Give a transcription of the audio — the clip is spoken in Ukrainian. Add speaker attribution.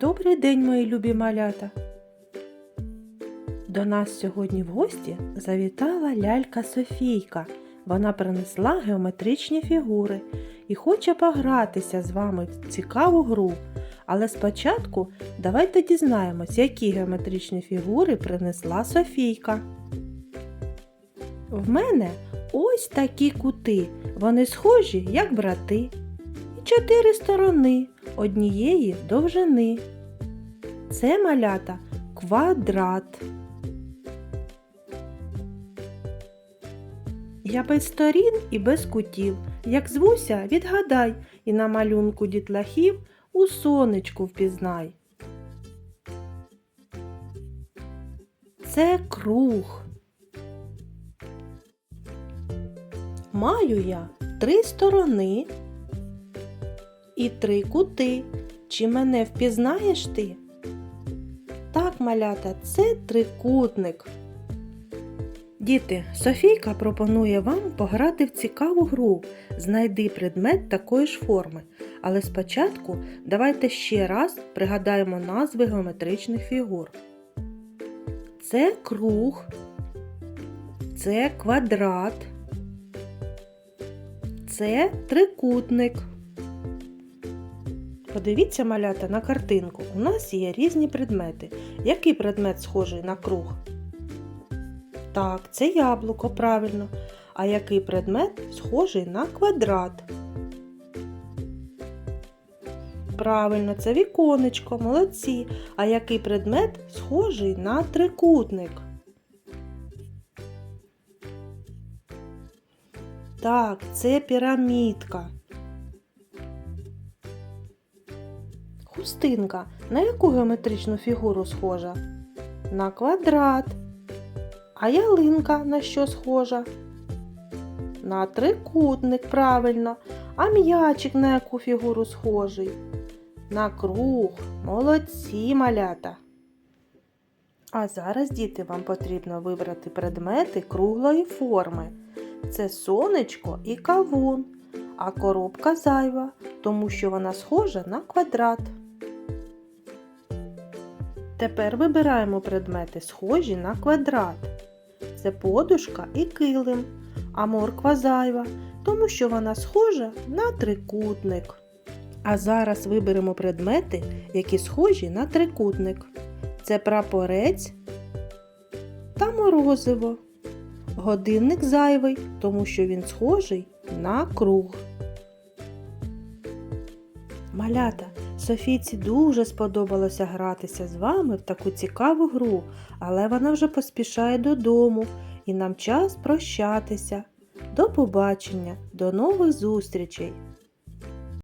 Speaker 1: Добрий день, мої любі малята! До нас сьогодні в гості завітала лялька Софійка. Вона принесла геометричні фігури і хоче погратися з вами в цікаву гру. Але спочатку давайте дізнаємось, які геометричні фігури принесла Софійка. В мене ось такі кути. Вони схожі, як брати. І чотири сторони однієї довжини. Це малята квадрат. Я без сторін і без кутів. Як звуся, відгадай, і на малюнку дітлахів у сонечку впізнай. Це круг. Маю я три сторони і три кути. Чи мене впізнаєш ти? Так, малята, це трикутник. Діти, Софійка пропонує вам пограти в цікаву гру. Знайди предмет такої ж форми. Але спочатку давайте ще раз пригадаємо назви геометричних фігур. Це круг, це квадрат, це трикутник. Подивіться, малята, на картинку. У нас є різні предмети. Який предмет схожий на круг? Так, це яблуко, правильно. А який предмет схожий на квадрат? Правильно, це віконечко, молодці. А який предмет схожий на трикутник? Так, це пірамідка. Хустинка. На яку геометричну фігуру схожа? На квадрат. А ялинка на що схожа? На трикутник, правильно. А м'ячик на яку фігуру схожий? На круг. Молодці малята. А зараз, діти, вам потрібно вибрати предмети круглої форми. Це сонечко і кавун, а коробка зайва, тому що вона схожа на квадрат. Тепер вибираємо предмети, схожі на квадрат. Це подушка і килим, а морква зайва, тому що вона схожа на трикутник. А зараз виберемо предмети, які схожі на трикутник. Це прапорець та морозиво. Годинник зайвий, тому що він схожий на круг. Малята, Софійці дуже сподобалося гратися з вами в таку цікаву гру, але вона вже поспішає додому і нам час прощатися. До побачення, до нових зустрічей!